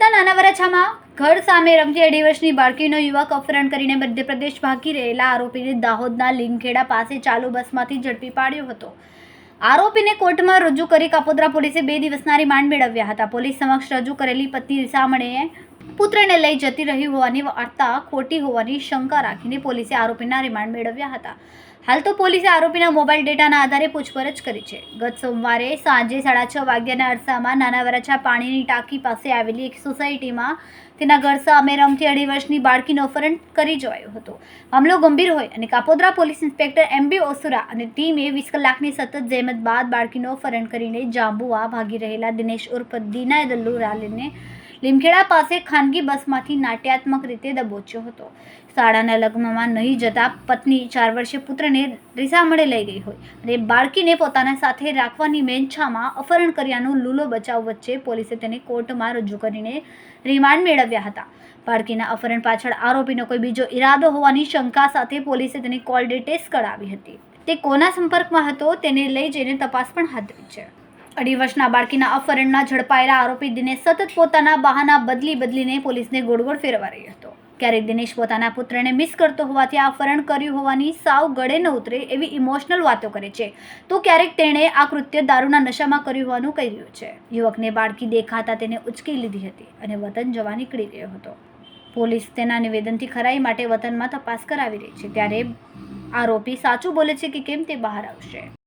નાના વરાછામાં ઘર સામે રમતી અઢી વર્ષની બાળકીનો યુવક અપહરણ કરીને મધ્યપ્રદેશ ભાગી રહેલા આરોપીને દાહોદના લીમખેડા પાસે ચાલુ બસમાંથી ઝડપી પાડ્યો હતો. આરોપીને કોર્ટમાં રજૂ કરી કાપોદ્રા પોલીસે બે દિવસના રિમાન્ડ મેળવ્યા હતા. પોલીસ સમક્ષ રજૂ કરેલી પત્ની રીસામણે પુત્રને લઈ જતી રહી હોવાની વાર્તા ખોટી હોવાની શંકા રાખીને પોલીસે આરોપીના રિમાન્ડ મેળવ્યા હતા. હાલ તો પોલીસે આરોપીના મોબાઈલ ડેટાના આધારે પૂછપરછ કરી છે. ગત સોમવારે સાંજે સાડા છ વાગ્યાના અરસામાં નાના વરાછા પાણીની ટાંકી પાસે આવેલી એક સોસાયટીમાં તેના ઘર સામે રમતી અઢી વર્ષની બાળકીનો અપહરણ કરી જવાયો હતો. મામલો ગંભીર હોય અને Kapodra police inspector M B Osura અને ટીમે વીસ કલાકની સતત જહેમત બાદ બાળકીનો અપહરણ કરીને જાંબુઆ ભાગી રહેલા દિનેશ ઉર્ફ દીના દલ્લુ રાલેને લીમખેડા પાસે ખાનગી બસમાંથી નાટ્યાત્મક રીતે દબોચ્યો હતો. શાળાના લગ્નમાં નહીં જતા પત્ની ચાર વર્ષે પુત્રને રીસામણે લઈ ગઈ હોય અને બાળકીને પોતાના સાથે રાખવાની મેંછામાં અપહરણ કર્યાનું લૂલો બચાવ વચ્ચે પોલીસે તેને કોર્ટમાં રજૂ કરીને રિમાન્ડ મેળવ્યા હતા. બાળકીના અપહરણ પાછળ આરોપીનો કોઈ બીજો ઈરાદો હોવાની શંકા સાથે પોલીસે તેની કોલ ડિટેલ્સ કરાવી હતી. તે કોના સંપર્કમાં હતો તેને લઈ જઈને તપાસ પણ હાથ ધરી છે. અઢી વર્ષના બાળકીના અપહરણના ઝડપાયેલા આરોપી દિનેશ સતત પોતાના બહાના બદલી બદલીને પોલીસને ગોળ ગોળ ફેરવા રહ્યો હતો. ક્યારેક દિનેશ પોતાના પુત્રને મિસ કરતો હોવાથી અપહરણ કર્યું હોવાની સાવ ગળે ન ઉતરે એવી ઇમોશનલ વાતો કરે છે. તો ક્યારેક તેણે આ કૃત્ય દારૂના નશામાં કર્યું હોવાનું કહી રહ્યું છે. યુવકને બાળકી દેખાતા તેને ઉચકી લીધી હતી અને વતન જવા નીકળી ગયો હતો. પોલીસ તેના નિવેદનથી ખરાઈ માટે વતનમાં તપાસ કરાવી રહી છે. ત્યારે આરોપી સાચું બોલે છે કે કેમ તે બહાર આવશે?